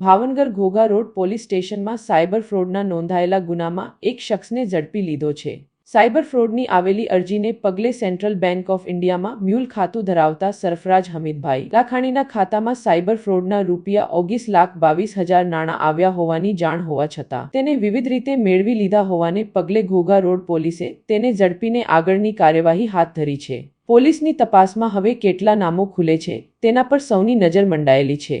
Bhavnagar Ghogha road police સ્ટેશનમાં cyber ફ્રોડના નોંધાયેલા ગુનામાં એક શખ્સને ઝડપી લીધો છે. સાયબર ફ્રોડની આવેલી અરજીને પગલે સેન્ટ્રલ બેંક ઓફ ઇન્ડિયામાં મ્યુલ ખાતું ધરાવતા સરફરાજ હમીદભાઈ લાખાણીના ખાતામાં સાયબર ફ્રોડના રૂપિયા ઓગીસ લાખ બાવીસ હજાર નાણાં આવ્યા હોવાની જાણ હોવા છતાં, તેને વિવિધ રીતે મેળવી લીધા હોવાને પગલે ઘોઘા રોડ પોલીસે તેને ઝડપીને આગળની કાર્યવાહી હાથ ધરી છે. પોલીસની તપાસમાં હવે કેટલા નામો ખુલે છે, તેના પર સૌની નજર મંડાયેલી છે.